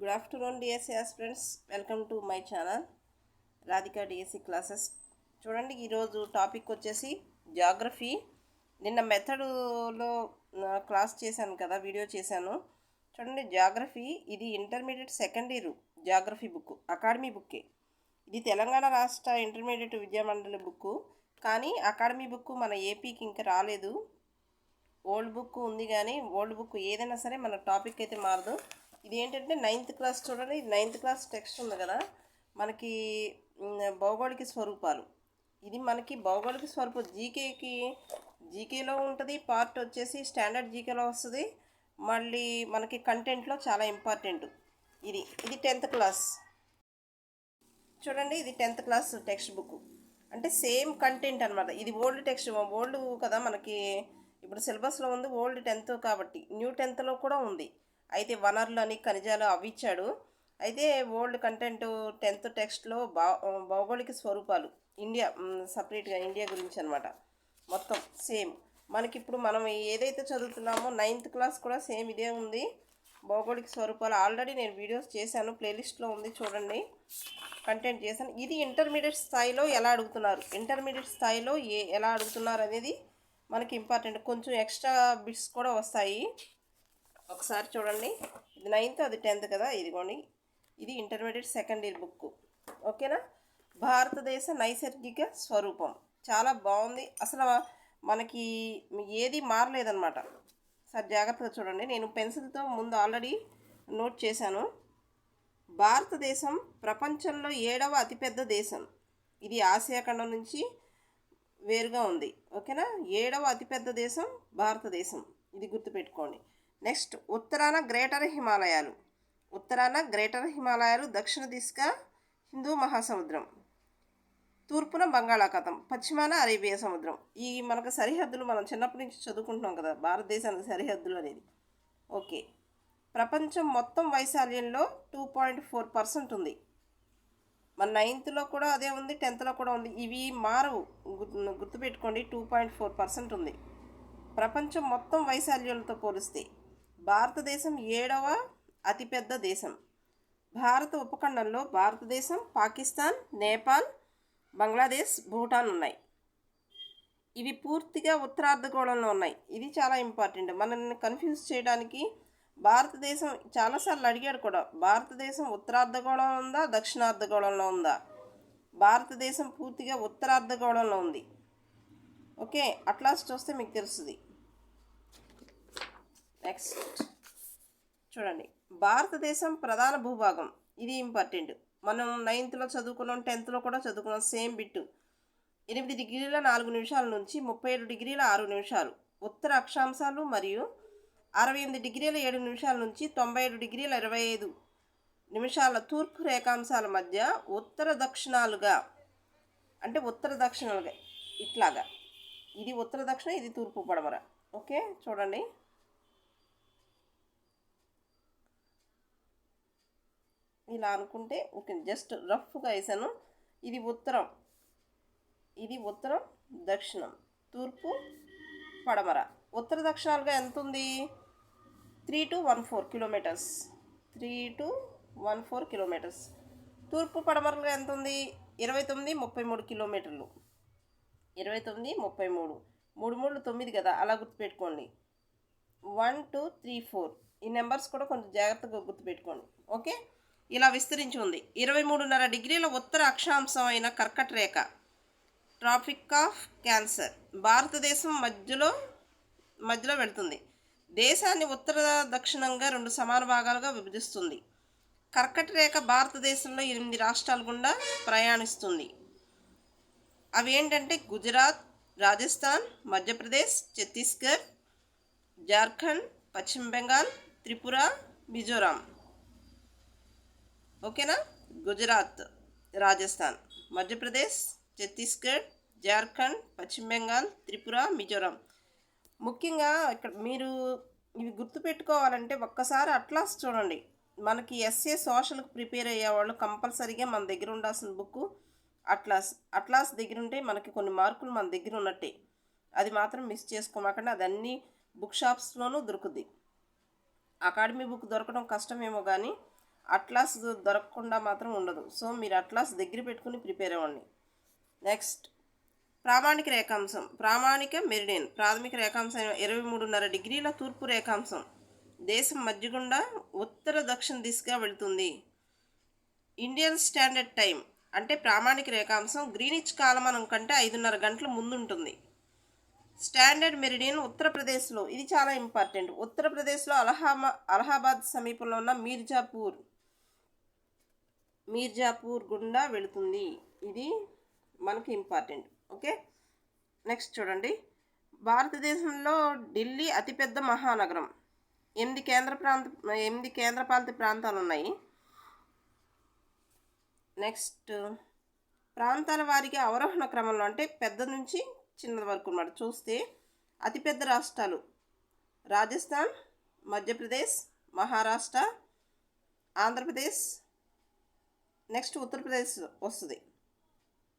Good afternoon DSC aspirants welcome to my channel Radhika DSC classes చూడండి ఈరోజు topic వచ్చేసి geography నిన్న మెథడ్లో క్లాస్ చేశాను కదా వీడియో చేశాను. చూడండి జాగ్రఫీ ఇది intermediate second year geography book academy బుక్కే ఇది తెలంగాణ రాష్ట్ర ఇంటర్మీడియట్ విద్యామండలి బుక్ కానీ అకాడమీ బుక్ మన ఏపీకి ఇంకా రాలేదు. ఓల్డ్ బుక్ ఉంది కానీ ఓల్డ్ బుక్ ఏదైనా సరే మన టాపిక్ అయితే మారదు. ఇది ఏంటంటే నైన్త్ క్లాస్ చూడండి ఇది నైన్త్ క్లాస్ టెక్స్ట్ ఉంది కదా. మనకి భౌగోళిక స్వరూపాలు. ఇది మనకి భౌగోళిక స్వరూపం. జీకేకి జీకేలో ఉంటుంది పార్ట్ వచ్చేసి స్టాండర్డ్ జీకేలో వస్తుంది. మళ్ళీ మనకి కంటెంట్లో చాలా ఇంపార్టెంట్ ఇది ఇది టెన్త్ క్లాస్ చూడండి ఇది టెన్త్ క్లాస్ టెక్స్ట్ బుక్ అంటే సేమ్ కంటెంట్ అనమాట ఇది ఓల్డ్ టెక్స్ట్ ఓల్డ్ కదా మనకి. ఇప్పుడు సిలబస్లో ఉంది ఓల్డ్ టెన్త్ కాబట్టి. న్యూ టెన్త్లో కూడా ఉంది. అయితే వనరులు అని ఖనిజాలు అవి ఇచ్చాడు. అయితే ఓల్డ్ కంటెంట్ టెన్త్ టెక్స్ట్లో భా భౌగోళిక స్వరూపాలు ఇండియా సపరేట్గా ఇండియా గురించి అనమాట మొత్తం సేమ్. మనకి ఇప్పుడు మనం ఏదైతే చదువుతున్నామో నైన్త్ క్లాస్ కూడా సేమ్ ఇదే ఉంది. భౌగోళిక స్వరూపాలు ఆల్రెడీ నేను వీడియోస్ చేశాను ప్లేలిస్ట్లో ఉంది చూడండి. కంటెంట్ చేశాను. ఇది ఇంటర్మీడియట్ స్థాయిలో ఎలా అడుగుతున్నారు? ఇంటర్మీడియట్ స్థాయిలో ఏ ఎలా అడుగుతున్నారు అనేది మనకి ఇంపార్టెంట్. కొంచెం ఎక్స్ట్రా బిట్స్ కూడా వస్తాయి. ఒకసారి చూడండి. ఇది నైన్త్ అది టెన్త్ కదా? ఇదిగోండి. ఇది ఇంటర్మీడియట్ సెకండ్ ఇయర్ బుక్ ఓకేనా? భారతదేశ నైసర్గిక స్వరూపం. చాలా బాగుంది. అసలు మనకి ఏది మారలేదన్నమాట. సార్ జాగ్రత్తగా చూడండి. నేను పెన్సిల్తో ముందు ఆల్రెడీ నోట్ చేశాను. భారతదేశం ప్రపంచంలో ఏడవ అతిపెద్ద దేశం. ఇది ఆసియా ఖండం నుంచి వేరుగా ఉంది. ఓకేనా? ఏడవ అతిపెద్ద దేశం భారతదేశం. ఇది గుర్తుపెట్టుకోండి. నెక్స్ట్ ఉత్తరాన గ్రేటర్ హిమాలయాలు. ఉత్తరాన గ్రేటర్ హిమాలయాలు దక్షిణ దిశగా హిందూ మహాసముద్రం. తూర్పున బంగాళాఖాతం పశ్చిమాన అరేబియా సముద్రం. ఈ మనకు సరిహద్దులు మనం చిన్నప్పటి నుంచి చదువుకుంటున్నాం కదా భారతదేశానికి సరిహద్దులు అనేది. ఓకే. ప్రపంచం మొత్తం వైశాల్యంలో టూ పాయింట్ ఫోర్ పర్సెంట్ ఉంది. మన నైన్త్లో కూడా అదే ఉంది టెన్త్లో కూడా ఉంది. ఇవి మారవు. గుర్తుపెట్టుకోండి టూ పాయింట్ ఫోర్ పర్సెంట్ ఉంది. ప్రపంచం మొత్తం వైశాల్యాలతో పోలిస్తే భారతదేశం ఏడవ అతిపెద్ద దేశం. భారత ఉపఖండంలో భారతదేశం పాకిస్తాన్ నేపాల్ బంగ్లాదేశ్ భూటాన్ ఉన్నాయి. ఇవి పూర్తిగా ఉత్తరార్ధగోళంలో ఉన్నాయి. ఇది చాలా ఇంపార్టెంట్. మనల్ని కన్ఫ్యూజ్ చేయడానికి భారతదేశం చాలాసార్లు అడిగాడు కూడా. భారతదేశం ఉత్తరార్ధగోళంలో ఉందా దక్షిణార్ధగోళంలో ఉందా? భారతదేశం పూర్తిగా ఉత్తరార్ధగోళంలో ఉంది. ఓకే అట్లాస్ చూస్తే మీకు తెలుస్తుంది. నెక్స్ట్. చూడండి. భారతదేశం ప్రధాన భూభాగం. ఇది ఇంపార్టెంట్. మనం నైన్త్లో చదువుకున్నాం టెన్త్లో కూడా చదువుకున్నాం సేమ్ బిట్టు. ఎనిమిది డిగ్రీల నాలుగు నిమిషాల నుంచి ముప్పై ఏడు డిగ్రీల ఆరు నిమిషాలు. ఉత్తర అక్షాంశాలు మరియు అరవై ఎనిమిది డిగ్రీల ఏడు నిమిషాల నుంచి తొంభై ఏడు డిగ్రీల ఇరవై ఐదు నిమిషాల తూర్పు రేఖాంశాల మధ్య ఉత్తర దక్షిణాలుగా అంటే ఉత్తర దక్షిణాలుగా ఇట్లాగా. ఇది ఉత్తర దక్షిణ ఇది తూర్పు పడమర. ఓకే? చూడండి. ఇలా అనుకుంటే ఓకే జస్ట్ రఫ్గా వేసాను. ఇది ఉత్తరం. ఇది ఉత్తరం దక్షిణం. తూర్పు పడమర. ఉత్తర దక్షిణాలుగా ఎంత ఉంది three two one four kilometres. Three two one four kilometres. తూర్పు పడమరలుగా ఎంత ఉంది ఇరవై తొమ్మిది ముప్పై మూడు కిలోమీటర్లు. ఇరవై తొమ్మిది ముప్పై మూడు. మూడు మూడు తొమ్మిది కదా అలా గుర్తుపెట్టుకోండి. One two three four. ఈ నెంబర్స్ కూడా కొంచెం జాగ్రత్తగా గుర్తుపెట్టుకోండి. ఓకే? ఇలా విస్తరించి ఉంది ఇరవై మూడున్నర డిగ్రీల ఉత్తర అక్షాంశం అయిన కర్కట రేఖ. Tropic of Cancer. భారతదేశం మధ్యలో మధ్యలో వెళుతుంది. దేశాన్ని ఉత్తర దక్షిణంగా రెండు సమాన భాగాలుగా విభజిస్తుంది. కర్కట రేఖ భారతదేశంలో ఎనిమిది రాష్ట్రాల గుండా ప్రయాణిస్తుంది. అవి ఏంటంటే గుజరాత్ రాజస్థాన్ మధ్యప్రదేశ్ ఛత్తీస్గఢ్ జార్ఖండ్ పశ్చిమ బెంగాల్ త్రిపుర మిజోరాం. ఓకేనా? గుజరాత్ రాజస్థాన్ మధ్యప్రదేశ్ ఛత్తీస్గఢ్ జార్ఖండ్ పశ్చిమ బెంగాల్ త్రిపుర మిజోరాం. ముఖ్యంగా ఇక్కడ మీరు ఇవి గుర్తుపెట్టుకోవాలంటే ఒక్కసారి అట్లాస్ చూడండి. మనకి ఎస్ఏ సోషల్కి ప్రిపేర్ అయ్యేవాళ్ళు కంపల్సరీగా మన దగ్గర ఉండాల్సిన బుక్ అట్లాస్. అట్లాస్ దగ్గర ఉంటే మనకి కొన్ని మార్కులు మన దగ్గర ఉన్నట్టే. అది మాత్రం మిస్ చేసుకోమాకండి. అది అన్ని బుక్ షాప్స్లోనూ దొరుకుద్ది. అకాడమీ బుక్ దొరకడం కష్టమేమో కానీ అట్లాస్ దొరకకుండా మాత్రం ఉండదు. సో మీరు అట్లాస్ దగ్గర పెట్టుకుని ప్రిపేర్ అవ్వండి. నెక్స్ట్ ప్రామాణిక రేఖాంశం. ప్రామాణిక మెరిడియన్. ప్రాథమిక రేఖాంశం ఇరవై మూడున్నర డిగ్రీల తూర్పు రేఖాంశం. దేశం మధ్య గుండా ఉత్తర దక్షిణ దిశగా వెళుతుంది. ఇండియన్ స్టాండర్డ్ టైం అంటే ప్రామాణిక రేఖాంశం గ్రీనిచ్ కాలమానం కంటే ఐదున్నర గంటల ముందుంటుంది. స్టాండర్డ్ మెరిడియన్ ఉత్తరప్రదేశ్లో. ఇది చాలా ఇంపార్టెంట్. ఉత్తరప్రదేశ్లో అలహాబా అలహాబాద్ సమీపంలో ఉన్న మీర్జాపూర్ మీర్జాపూర్ గుండా వెళుతుంది. ఇది మనకి ఇంపార్టెంట్ ఓకే నెక్స్ట్ చూడండి. భారతదేశంలో ఢిల్లీ అతిపెద్ద మహానగరం. ఎనిమిది కేంద్ర ప్రాంత ఎనిమిది కేంద్రపాలిత ప్రాంతాలు ఉన్నాయి. నెక్స్ట్ ప్రాంతాల వారికి అవరోహణ క్రమంలో అంటే పెద్ద నుంచి చిన్నది వరకు అన్నమాట చూస్తే అతిపెద్ద రాష్ట్రాలు రాజస్థాన్ మధ్యప్రదేశ్ మహారాష్ట్ర ఆంధ్రప్రదేశ్ నెక్స్ట్ ఉత్తరప్రదేశ్ వస్తుంది.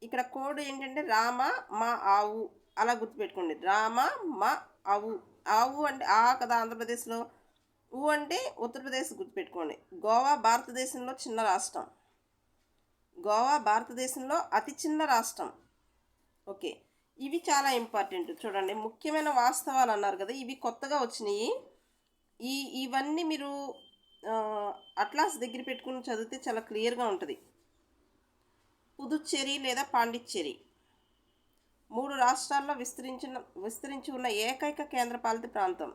ఇక్కడ కోడ్ ఏంటంటే రామ మా ఆవు అలా గుర్తుపెట్టుకోండి. రామ మా ఆవు. ఆవు అంటే ఆ కదా ఆంధ్రప్రదేశ్లో. ఊ అంటే ఉత్తరప్రదేశ్ గుర్తుపెట్టుకోండి. గోవా భారతదేశంలో చిన్న రాష్ట్రం. గోవా భారతదేశంలో అతి చిన్న రాష్ట్రం. ఓకే. ఇవి చాలా ఇంపార్టెంట్ చూడండి. ముఖ్యమైన వాస్తవాలు అన్నారు కదా ఇవి కొత్తగా వచ్చినాయి. ఈ ఇవన్నీ మీరు అట్లాస్ దగ్గర పెట్టుకుని చదివితే చాలా క్లియర్గా ఉంటుంది. పుదుచ్చేరి లేదా పాండిచ్చేరి. మూడు రాష్ట్రాల్లో విస్తరించిన విస్తరించి ఉన్న ఏకైక కేంద్రపాలిత ప్రాంతం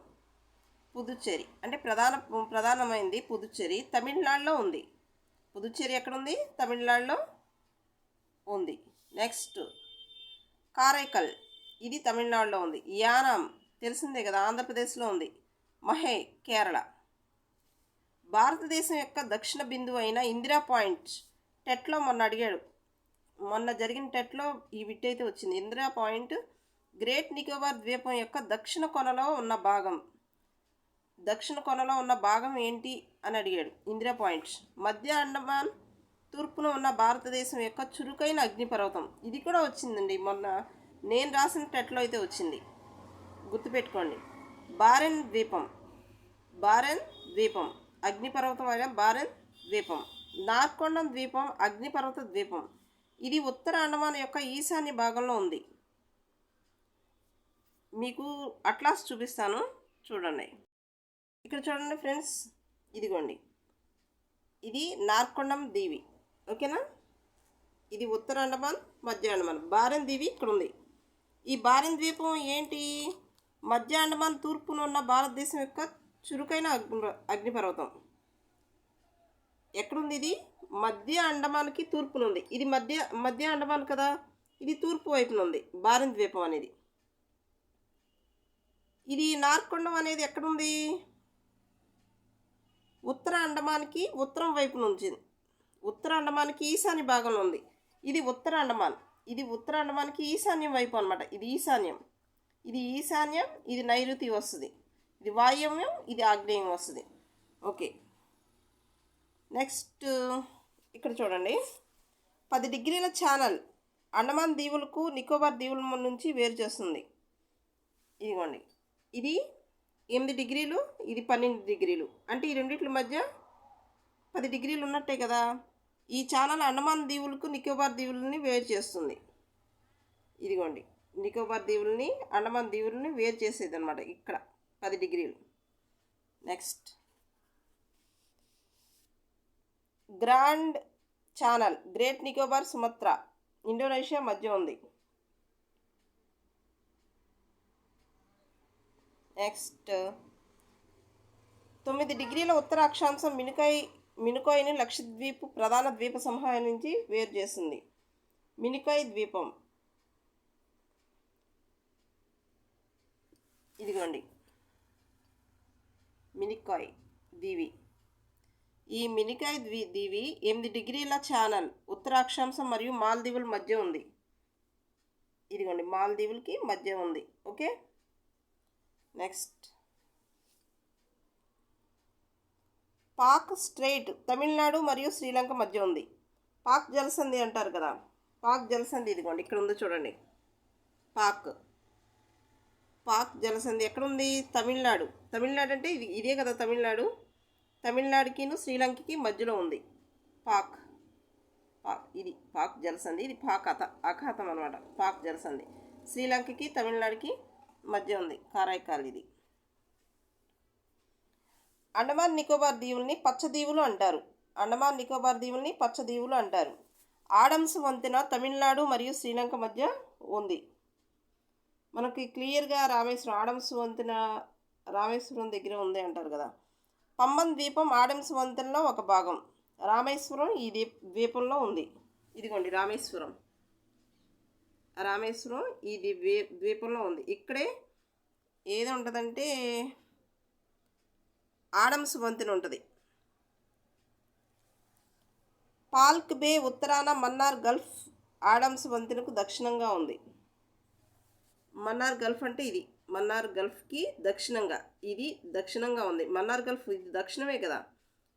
పుదుచ్చేరి. అంటే ప్రధాన ప్రధానమైంది పుదుచ్చేరి. తమిళనాడులో ఉంది. పుదుచ్చేరి ఎక్కడ ఉంది తమిళనాడులో ఉంది. నెక్స్ట్ కారైకల్. ఇది తమిళనాడులో ఉంది. యానాం. తెలిసిందే కదా ఆంధ్రప్రదేశ్లో ఉంది. మహే కేరళ. భారతదేశం యొక్క దక్షిణ బిందువు అయిన ఇందిరా పాయింట్ టెట్లో మొన్న అడిగాడు. మొన్న జరిగిన టెట్లో ఈ బిట్ అయితే వచ్చింది. ఇందిరా పాయింట్ గ్రేట్ నికోబార్ ద్వీపం యొక్క దక్షిణ కొనలో ఉన్న భాగం. దక్షిణ కొనలో ఉన్న భాగం ఏంటి అని అడిగాడు ఇందిరా పాయింట్. మధ్య అండమాన్ తూర్పున ఉన్న భారతదేశం యొక్క చురుకైన అగ్నిపర్వతం. ఇది కూడా వచ్చిందండి. మొన్న నేను రాసిన టెట్లో అయితే వచ్చింది. గుర్తుపెట్టుకోండి. బారెన్ ద్వీపం. బారెన్ ద్వీపం. అగ్నిపర్వతం అయిన ద్వీపం. నార్కొండం ద్వీపం అగ్నిపర్వత ద్వీపం. ఇది ఉత్తర అండమాన్ యొక్క ఈశాన్య భాగంలో ఉంది. మీకు అట్లాస్ చూపిస్తాను. చూడండి. ఇక్కడ చూడండి ఫ్రెండ్స్. ఇదిగోండి. ఇది నార్కొండం దీవి. ఓకేనా? ఇది ఉత్తర అండమాన్ మధ్య అండమాన్. బారెన్ దీవి ఇక్కడ ఉంది. ఈ బారెన్ ద్వీపం ఏంటి? మధ్య అండమాన్ తూర్పున ఉన్న భారతదేశం యొక్క చురుకైన అగ్ని అగ్నిపర్వతం. ఎక్కడుంది ఇది? మధ్య అండమాన్కి తూర్పున ఉంది ఇది మధ్య మధ్య అండమాన్ కదా? ఇది తూర్పు వైపున ఉంది బారెన్ ద్వీపం అనేది. ఇది నార్కొండం అనేది ఎక్కడుంది? ఉత్తర అండమాన్కి ఉత్తరం వైపు నుంచి. ఉత్తర అండమాన్కి ఈశాన్య భాగంలో ఉంది. ఇది ఉత్తర అండమాన్. ఇది ఉత్తర అండమాన్కి ఈశాన్యం వైపు అనమాట ఇది ఈశాన్యం. ఇది ఈశాన్యం. ఇది నైరుతి వస్తుంది. ఇది వాయవ్యం ఇది ఆగ్నేయం వస్తుంది. ఓకే. నెక్స్ట్ ఇక్కడ చూడండి. పది డిగ్రీల ఛానల్ అండమాన్ దీవులకు నికోబార్ దీవుల నుంచి వేరు చేస్తుంది. ఇదిగోండి. ఇది ఎనిమిది డిగ్రీలు ఇది పన్నెండు డిగ్రీలు. అంటే ఈ రెండిట్ల మధ్య పది డిగ్రీలు ఉన్నట్టే కదా? ఈ ఛానల్ అండమాన్ దీవులకు నికోబార్ దీవులని వేరు చేస్తుంది. ఇదిగోండి. నికోబార్ దీవుల్ని అండమాన్ దీవుల్ని వేరు చేసేది అనమాట ఇక్కడ. పది డిగ్రీలు. Next. Grand channel great Nicobar Sumatra. Indonesia మధ్య ఉంది. నెక్స్ట్. తొమ్మిది డిగ్రీల ఉత్తర అక్షాంశం మినుకాయ్ మినుకాయ్ని లక్షద్వీప్ ప్రధాన ద్వీప సమూహం నుంచి వేరు చేస్తుంది మినుకాయ్ ద్వీపం. ఇదిగోండి. మినికాయ్ దీవి. ఈ మినికాయ్ ద్వీ దీవి ఎనిమిది డిగ్రీల ఛానల్ ఉత్తర అక్షాంశం మరియు మాల్దీవుల మధ్య ఉంది. ఇదిగోండి మాల్దీవులకి మధ్య ఉంది. Okay? Next. Palk strait Tamil Nadu మరియు శ్రీలంక మధ్య ఉంది. పాక్ జలసంధి అంటారు కదా? పాక్ జలసంధి ఇదిగోండి ఇక్కడ ఉంది చూడండి. పాక్. పాక్ జలసంధి ఎక్కడ ఉంది తమిళనాడు. తమిళనాడు అంటే ఇది ఇదే కదా తమిళనాడు. తమిళనాడుకిను శ్రీలంకకి మధ్యలో ఉంది. పాక్. పాక్ ఇది పాక్ జలసంధి ఇది పాక్ అత అఖాతం అనమాట పాక్ జలసంధి శ్రీలంకకి తమిళనాడుకి మధ్య ఉంది. కారైకాల్ ఇది. అండమాన్ నికోబార్ దీవుల్ని పచ్చదీవులు అంటారు. అండమాన్ నికోబార్ దీవుల్ని పచ్చదీవులు అంటారు. ఆడమ్స్ వంతెన తమిళనాడు మరియు శ్రీలంక మధ్య ఉంది. మనకి క్లియర్గా రామేశ్వరం ఆడమ్స్ వంతెన రామేశ్వరం దగ్గర ఉంది అంటారు కదా. పంబన్ ద్వీపం ఆడమ్స్ వంతెనలో ఒక భాగం. రామేశ్వరం ఈ దీప్ ద్వీపంలో ఉంది. ఇదిగోండి రామేశ్వరం. రామేశ్వరం ఈ ద్వీ ద్వీపంలో ఉంది. ఇక్కడే ఏది ఉంటుందంటే ఆడమ్స్ వంతెన ఉంటుంది. పాల్క్ బే ఉత్తరాన మన్నార్ గల్ఫ్ ఆడమ్స్ వంతెనకు దక్షిణంగా ఉంది. మన్నార్ గల్ఫ్ అంటే ఇది. మన్నార్ గల్ఫ్కి దక్షిణంగా. ఇది దక్షిణంగా ఉంది. మన్నార్ గల్ఫ్ ఇది దక్షిణమే కదా.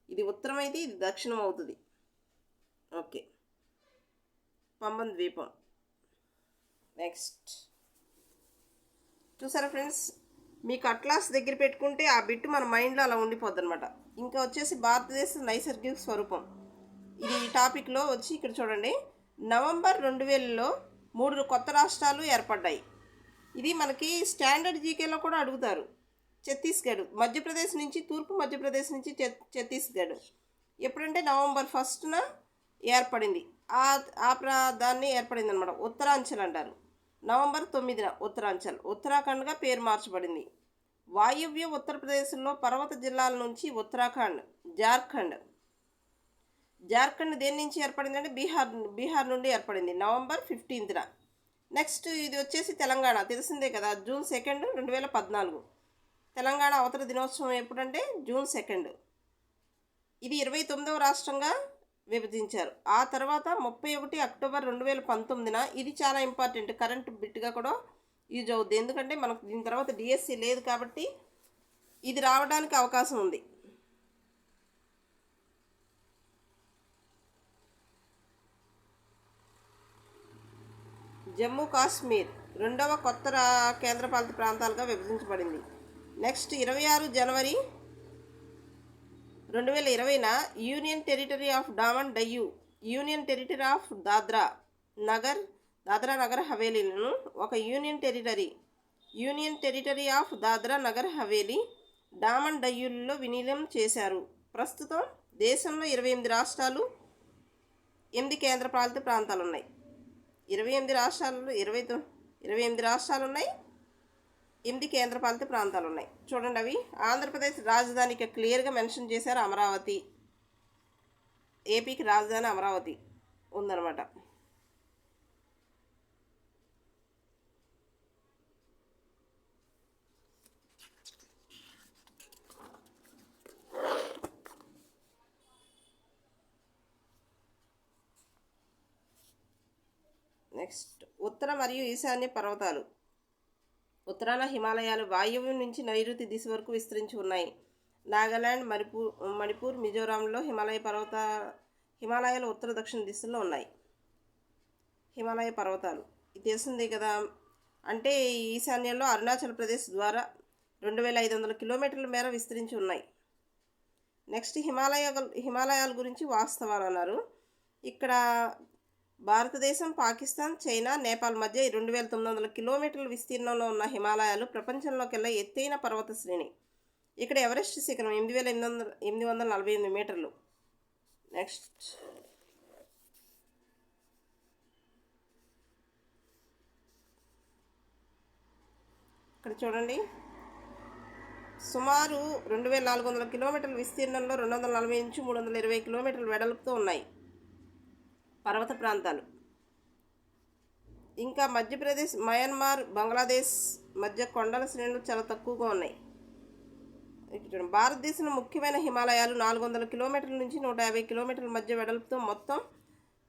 ఇది ఉత్తరం అయితే ఇది దక్షిణం అవుతుంది. ఓకే. పంబన్ ద్వీపం. నెక్స్ట్. చూసారా ఫ్రెండ్స్? మీకు అట్లాస్ దగ్గర పెట్టుకుంటే ఆ బిట్టు మన మైండ్లో అలా ఉండిపోద్ది అనమాట ఇంకా వచ్చేసి భారతదేశ నైసర్గిక స్వరూపం. ఇది ఈ టాపిక్లో వచ్చి ఇక్కడ చూడండి. నవంబర్ రెండు వేలలో మూడు కొత్త రాష్ట్రాలు ఏర్పడ్డాయి. ఇది మనకి స్టాండర్డ్ జీకేలో కూడా అడుగుతారు. ఛత్తీస్గఢ్ మధ్యప్రదేశ్ నుంచి తూర్పు మధ్యప్రదేశ్ నుంచి ఛత్తీస్గఢ్. ఎప్పుడంటే నవంబర్ ఫస్ట్న ఏర్పడింది. ఆ ఆ ప్రా దాన్ని ఏర్పడింది అనమాట ఉత్తరాంచల్ అంటారు. నవంబర్ తొమ్మిదిన ఉత్తరాంచల్. ఉత్తరాఖండ్గా పేరు మార్చబడింది. వాయువ్య ఉత్తరప్రదేశ్లో పర్వత జిల్లాల నుంచి ఉత్తరాఖండ్ జార్ఖండ్. జార్ఖండ్ దేని నుంచి ఏర్పడిందంటే బీహార్ బీహార్ నుండి ఏర్పడింది. నవంబర్ ఫిఫ్టీన్త్న. నెక్స్ట్ ఇది వచ్చేసి తెలంగాణ. తెలిసిందే కదా జూన్ సెకండ్ రెండు వేల పద్నాలుగు. తెలంగాణ అవతర దినోత్సవం ఎప్పుడంటే జూన్ సెకండ్. ఇది ఇరవై తొమ్మిదవ రాష్ట్రంగా విభజించారు. ఆ తర్వాత ముప్పై ఒకటి అక్టోబర్ రెండు వేల పంతొమ్మిదిన ఇది చాలా ఇంపార్టెంట్. కరెంట్ బిట్గా కూడా యూజ్ అవుద్ది. ఎందుకంటే మనకు దీని తర్వాత డిఎస్సి లేదు కాబట్టి ఇది రావడానికి అవకాశం ఉంది. జమ్మూ కాశ్మీర్ రెండవ కొత్త రా కేంద్రపాలిత ప్రాంతాలుగా విభజించబడింది. నెక్స్ట్ ఇరవై ఆరు జనవరి రెండు వేల ఇరవైన union territory of Daman Diu union territory of Dadra Nagar Dadra Nagar హవేలీలను ఒక union territory union territory of Dadra Nagar Haveli Daman డయ్యూల్లో విలీనం చేశారు. ప్రస్తుతం దేశంలో ఇరవై ఎనిమిది రాష్ట్రాలు ఎనిమిది కేంద్రపాలిత ప్రాంతాలు ఉన్నాయి ఇరవై ఎనిమిది రాష్ట్రాలలో ఇరవై ఇరవై ఎనిమిది రాష్ట్రాలు ఉన్నాయి ఎనిమిది కేంద్రపాలిత ప్రాంతాలు ఉన్నాయి చూడండి అవి. ఆంధ్రప్రదేశ్ రాజధానికి క్లియర్గా మెన్షన్ చేశారు అమరావతి. ఏపీకి రాజధాని అమరావతి ఉందన్నమాట. నెక్స్ట్ ఉత్తర మరియు ఈశాన్య పర్వతాలు. ఉత్తరాన హిమాలయాలు వాయువ్యం నుంచి నైరుతి దిశ వరకు విస్తరించి ఉన్నాయి. నాగాలాండ్ మణిపూర్ మణిపూర్ మిజోరాంలో హిమాలయ పర్వత హిమాలయాలు ఉత్తర దక్షిణ దిశలో ఉన్నాయి. హిమాలయ పర్వతాలు. ఇది తెలిసిందే కదా. అంటే ఈశాన్యంలో అరుణాచల్ ప్రదేశ్ ద్వారా రెండు వేల ఐదు వందల కిలోమీటర్ల మేర విస్తరించి ఉన్నాయి. నెక్స్ట్ హిమాలయ హిమాలయాల గురించి వాస్తవాలు అన్నారు. ఇక్కడ భారతదేశం పాకిస్తాన్ చైనా నేపాల్ మధ్య రెండు వేల తొమ్మిది వందల కిలోమీటర్ల విస్తీర్ణంలో ఉన్న హిమాలయాలు ప్రపంచంలోకెల్లా ఎత్తైన పర్వత శ్రేణి. ఇక్కడ ఎవరెస్ట్ శిఖరం ఎనిమిది వేల ఎనిమిది వందల ఎనిమిది వందల నలభై ఎనిమిది మీటర్లు. నెక్స్ట్. ఇక్కడ చూడండి. సుమారు రెండు వేల నాలుగు వందల కిలోమీటర్ల విస్తీర్ణంలో రెండు వందల నలభై నుంచి మూడు వందల ఇరవై కిలోమీటర్ల వెడల్పుతో ఉన్నాయి. పర్వత ప్రాంతాలు. ఇంకా మధ్యప్రదేశ్ మయన్మార్ బంగ్లాదేశ్ మధ్య కొండల శ్రేణులు చాలా తక్కువగా ఉన్నాయి. భారతదేశంలో ముఖ్యమైన హిమాలయాలు నాలుగు వందల కిలోమీటర్ల నుంచి నూట యాభై కిలోమీటర్ల మధ్య వెడల్పుతో మొత్తం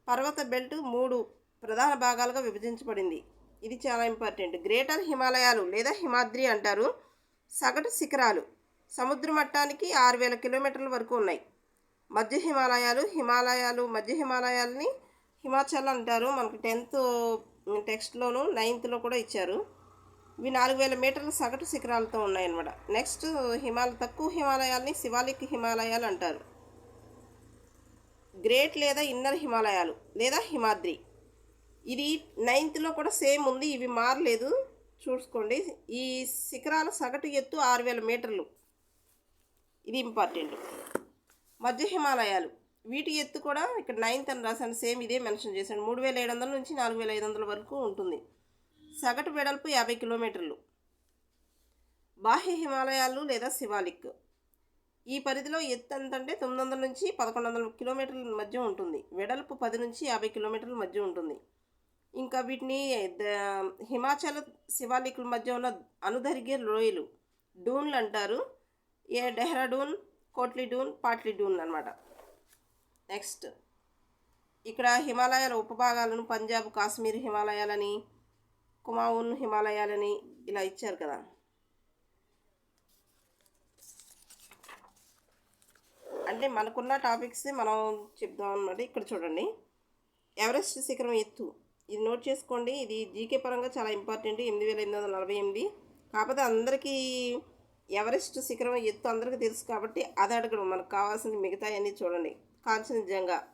పర్వత బెల్ట్ మూడు ప్రధాన భాగాలుగా విభజించబడింది. ఇది చాలా ఇంపార్టెంట్. గ్రేటర్ హిమాలయాలు లేదా హిమాద్రి అంటారు. సగటు శిఖరాలు సముద్ర మట్టానికి ఆరు వేల కిలోమీటర్ల వరకు ఉన్నాయి. మధ్య హిమాలయాలు హిమాలయాలు మధ్య హిమాలయాలని హిమాచల్ అంటారు మనకు టెన్త్ టెక్స్ట్లోను నైన్త్లో కూడా ఇచ్చారు. ఇవి నాలుగు వేల మీటర్ల సగటు శిఖరాలతో ఉన్నాయన్నమాట. నెక్స్ట్ హిమాలయ తక్కువ హిమాలయాల్ని శివాలిక్ హిమాలయాలు అంటారు. గ్రేట్ లేదా ఇన్నర్ హిమాలయాలు లేదా హిమాద్రి? ఇది నైన్త్లో కూడా సేమ్ ఉంది. ఇవి మారలేదు. చూసుకోండి. ఈ శిఖరాల సగటు ఎత్తు ఆరు వేల మీటర్లు. ఇది ఇంపార్టెంట్. మధ్య హిమాలయాలు. వీటి ఎత్తు కూడా ఇక్కడ నైన్త్ అని రాశాను. సేమ్ ఇదే మెన్షన్ చేశాను. మూడు వేల ఏడు వందల నుంచి నాలుగు వేల ఐదు వందల వరకు ఉంటుంది. సగటు వెడల్పు యాభై కిలోమీటర్లు. బాహ్య హిమాలయాలు లేదా శివాలిక్. ఈ పరిధిలో ఎత్తు ఎంత అంటే తొమ్మిది వందల నుంచి పదకొండు వందల కిలోమీటర్ల మధ్య ఉంటుంది. వెడల్పు పది నుంచి యాభై కిలోమీటర్ల మధ్య ఉంటుంది. ఇంకా వీటిని ద- హిమాచల్ శివాలికుల మధ్య ఉన్న అనుదరిగే లోయలు. డూన్లు అంటారు. ఏ డెహ్రాడూన్ కోట్లీ డూన్ పాట్లీ డూన్ అనమాట నెక్స్ట్. ఇక్కడ హిమాలయాల ఉపభాగాలను పంజాబ్ కాశ్మీర్ హిమాలయాలని కుమావున్ హిమాలయాలని ఇలా ఇచ్చారు కదా. అంటే మనకున్న టాపిక్స్ మనం చెప్దాం అన్నమాట. ఇక్కడ చూడండి. ఎవరెస్ట్ శిఖరం ఎత్తు. ఇది నోట్ చేసుకోండి. ఇది జీకే పరంగా చాలా ఇంపార్టెంట్. ఎనిమిది వేల ఎనిమిది వందల నలభై ఎనిమిది. కాకపోతే అందరికీ ఎవరెస్ట్ శిఖరం ఎత్తు అందరికీ తెలుసు కాబట్టి అది అడగడం. మనకు కావాల్సింది మిగతా అన్నీ చూడండి. కాంచనజంగా.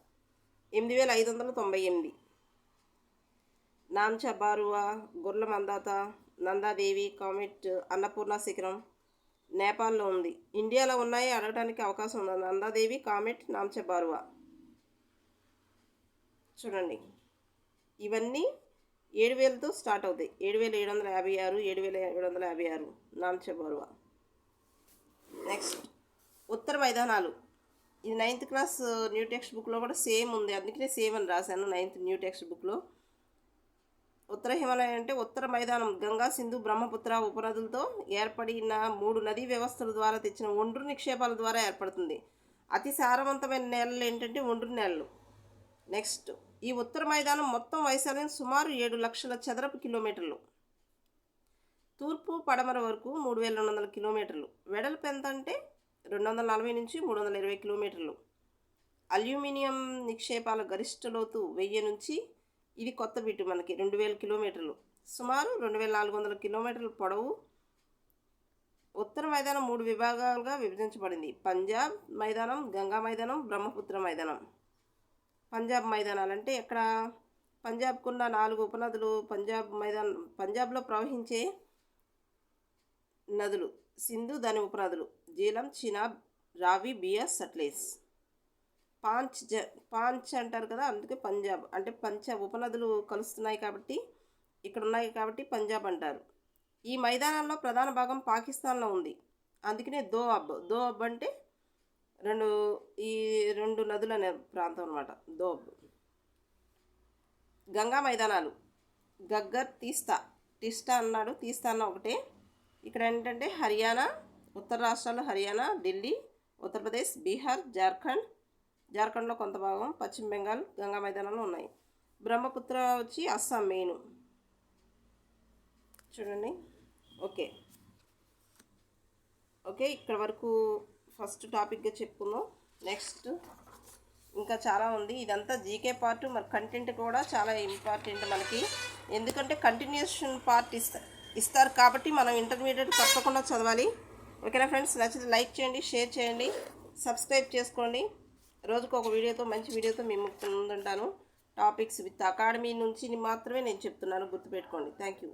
ఎనిమిది వేల ఐదు వందల తొంభై ఎనిమిది. నాంచ బారువా గుర్ల మందాత నందాదేవి కామెట్ అన్నపూర్ణ శిఖరం నేపాల్లో ఉంది. ఇండియాలో ఉన్నాయి అడగడానికి అవకాశం ఉంది? నందాదేవి కామెట్ నాంచ బారువా? చూడండి. ఇవన్నీ ఏడు వేలతో స్టార్ట్ అవుతాయి. ఏడు వేల ఏడు వందల యాభై ఆరు ఏడు వేల ఏడు వందల యాభై ఆరు నాంచ బారువా. నెక్స్ట్. ఉత్తర మైదానాలు. ఇది నైన్త్ క్లాస్ న్యూ టెక్స్ట్ బుక్లో కూడా సేమ్ ఉంది. అందుకనే సేమ్ అని రాశాను నైన్త్ న్యూ టెక్స్ట్ బుక్లో ఉత్తర హిమాలయం అంటే ఉత్తర మైదానం గంగా సింధు బ్రహ్మపుత్ర ఉపనదులతో ఏర్పడిన మూడు నదీ వ్యవస్థల ద్వారా తెచ్చిన ఒండ్రు నిక్షేపాల ద్వారా ఏర్పడుతుంది. అతి సారవంతమైన నేలలు ఏంటంటే ఒండ్రు నేలలు. నెక్స్ట్ ఈ ఉత్తర మైదానం మొత్తం వైశాల్యం సుమారు ఏడు లక్షల చదరపు కిలోమీటర్లు. తూర్పు పడమర వరకు మూడు వేల రెండు వందల కిలోమీటర్లు. వెడల్పు ఎంత అంటే రెండు వందల నలభై నుంచి మూడు వందల ఇరవై కిలోమీటర్లు. అల్యూమినియం నిక్షేపాల గరిష్ట లోతు వెయ్యి నుంచి ఇది కొత్త బిట్టు మనకి రెండు వేల కిలోమీటర్లు. సుమారు రెండు వేల నాలుగు వందల కిలోమీటర్ల పొడవు ఉత్తర మైదానం మూడు విభాగాలుగా విభజించబడింది. పంజాబ్ మైదానం గంగా మైదానం బ్రహ్మపుత్ర మైదానం. పంజాబ్ మైదానాలు అంటే ఎక్కడ? పంజాబ్కున్న నాలుగు ఉపనదులు పంజాబ్ మైదానం పంజాబ్లో ప్రవహించే నదులు. సింధు దాని ఉపనదులు జీలం చినాబ్ రావి బియర్ సట్లేస్. పాంచ్ జ పాంచ్ అంటారు కదా అందుకే పంజాబ్. అంటే పంచ ఉపనదులు కలుస్తున్నాయి కాబట్టి ఇక్కడ ఉన్నాయి కాబట్టి పంజాబ్ అంటారు. ఈ మైదానంలో ప్రధాన భాగం పాకిస్తాన్లో ఉంది. అందుకనే దో అబ్ దో అబ్ అంటే రెండు ఈ రెండు నదులు అనే ప్రాంతం అనమాట దో అబ్ గంగా మైదానాలు. గగ్గర్ తీస్తా. తీస్తా అన్నాడు. తీస్తా అన్న ఒకటే. ఇక్కడ ఏంటంటే హర్యానా ఉత్తర రాష్ట్రాలు హర్యానా ఢిల్లీ ఉత్తరప్రదేశ్ బీహార్ జార్ఖండ్. జార్ఖండ్లో కొంత భాగం పశ్చిమ బెంగాల్ గంగా మైదానంలో ఉన్నాయి. బ్రహ్మపుత్ర వచ్చి అస్సాం మెయిన్ చూడండి. ఓకే. ఓకే ఇక్కడ వరకు ఫస్ట్ టాపిక్గా చెప్పుకుందాం. నెక్స్ట్. ఇంకా చాలా ఉంది. ఇదంతా జీకే పార్ట్. మరి కంటెంట్ కూడా చాలా ఇంపార్టెంట్ మనకి. ఎందుకంటే కంటిన్యూషన్ పార్ట్ ఇస్తా ఇస్తారు కాబట్టి మనం ఇంటర్మీడియట్ తప్పకుండా చదవాలి. ఓకేనా ఫ్రెండ్స్? నచ్చితే లైక్ చేయండి షేర్ చేయండి సబ్స్క్రైబ్ చేసుకోండి. రోజుకు ఒక వీడియోతో మంచి వీడియోతో మేము ముందుంటాను. టాపిక్స్ విత్ అకాడమీ నుంచి మాత్రమే నేను చెప్తున్నాను గుర్తుపెట్టుకోండి. Thank you